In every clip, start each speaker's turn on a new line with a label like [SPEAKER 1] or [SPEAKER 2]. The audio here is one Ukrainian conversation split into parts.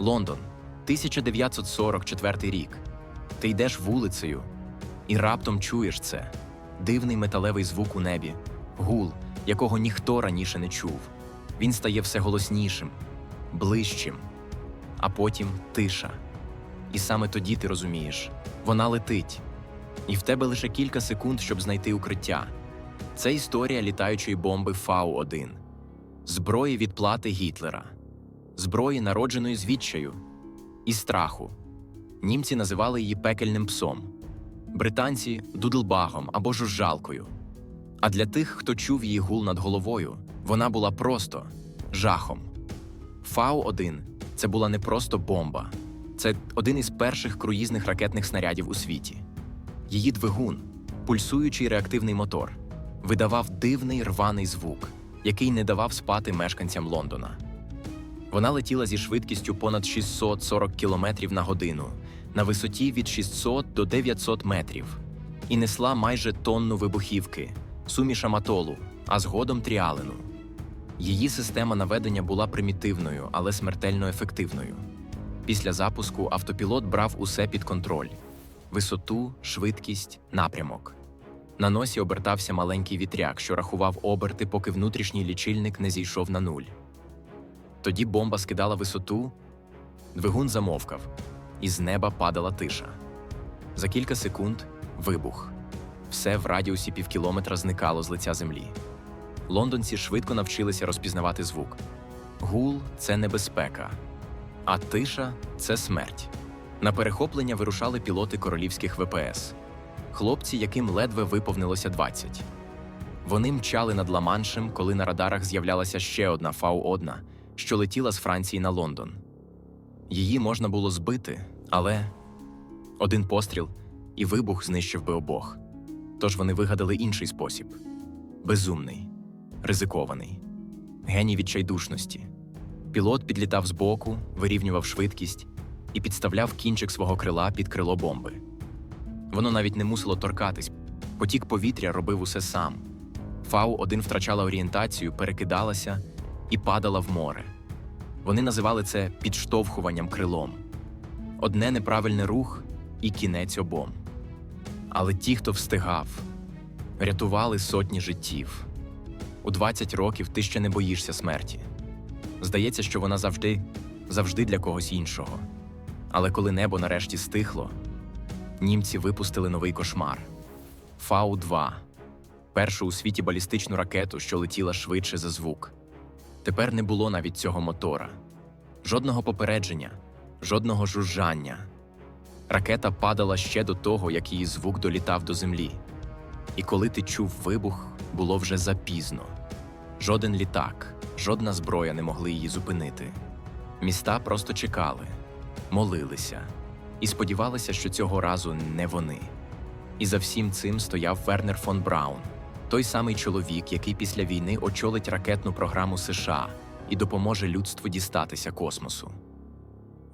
[SPEAKER 1] Лондон, 1944 рік. Ти йдеш вулицею і раптом чуєш це дивний металевий звук у небі, гул, якого ніхто раніше не чув. Він стає все голоснішим, ближчим, а потім тиша. І саме тоді ти розумієш, вона летить, і в тебе лише кілька секунд, щоб знайти укриття. Це історія літаючої бомби Фау-1, зброї відплати Гітлера, зброї, народженої з і страху. Німці називали її пекельним псом, британці дудлбагом або жужжалкою. А для тих, хто чув її гул над головою, вона була просто жахом. Фау-1 це була не просто бомба, це один із перших круїзних ракетних снарядів у світі. Її двигун, пульсуючий реактивний мотор, видавав дивний рваний звук, який не давав спати мешканцям Лондона. Вона летіла зі швидкістю понад 640 км на годину на висоті від 600 до 900 метрів і несла майже тонну вибухівки, суміш аматолу, а згодом тріалену. Її система наведення була примітивною, але смертельно ефективною. Після запуску автопілот брав усе під контроль: висоту, швидкість, напрямок. На носі обертався маленький вітряк, що рахував оберти, поки внутрішній лічильник не зійшов на нуль. Тоді бомба скидала висоту, двигун замовкав, і з неба падала тиша. За кілька секунд вибух. Все в радіусі півкілометра зникало з лиця землі. Лондонці швидко навчилися розпізнавати звук. Гул це небезпека, а тиша це смерть. На перехоплення вирушали пілоти королівських ВПС, хлопці, яким ледве виповнилося 20. Вони мчали над Ла-Маншем, коли на радарах з'являлася ще одна Фау-1, що летіла з Франції на Лондон. Її можна було збити, але один постріл і вибух знищив би обох. Тож вони вигадали інший спосіб безумний, ризикований, геній відчайдушності. Пілот підлітав збоку, вирівнював швидкість і підставляв кінчик свого крила під крило бомби. Воно навіть не мусило торкатись, потік повітря робив усе сам. Фау-1 втрачала орієнтацію, перекидалася і падала в море. Вони називали це підштовхуванням крилом. Одне неправильний рух і кінець обом. Але ті, хто встигав, рятували сотні життів. У 20 років ти ще не боїшся смерті. Здається, що вона завжди, завжди для когось іншого. Але коли небо нарешті стихло, німці випустили новий кошмар Фау-2 першу у світі балістичну ракету, що летіла швидше за звук. Тепер не було навіть цього мотора, жодного попередження, жодного жужжання. Ракета падала ще до того, як її звук долітав до землі. І коли ти чув вибух, було вже запізно. Жоден літак, жодна зброя не могли її зупинити. Міста просто чекали, молилися і сподівалися, що цього разу не вони. І за всім цим стояв Вернер фон Браун, той самий чоловік, який після війни очолить ракетну програму США і допоможе людству дістатися космосу.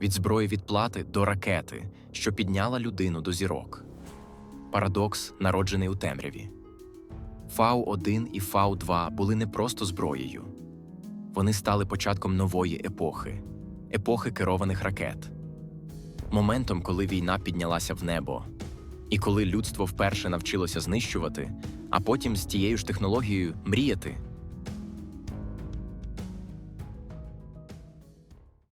[SPEAKER 1] Від зброї відплати до ракети, що підняла людину до зірок. Парадокс, народжений у темряві. Фау-1 і Фау-2 були не просто зброєю. Вони стали початком нової епохи епохи керованих ракет. Моментом, коли війна піднялася в небо, і коли людство вперше навчилося знищувати, а потім з тією ж технологією мріяти.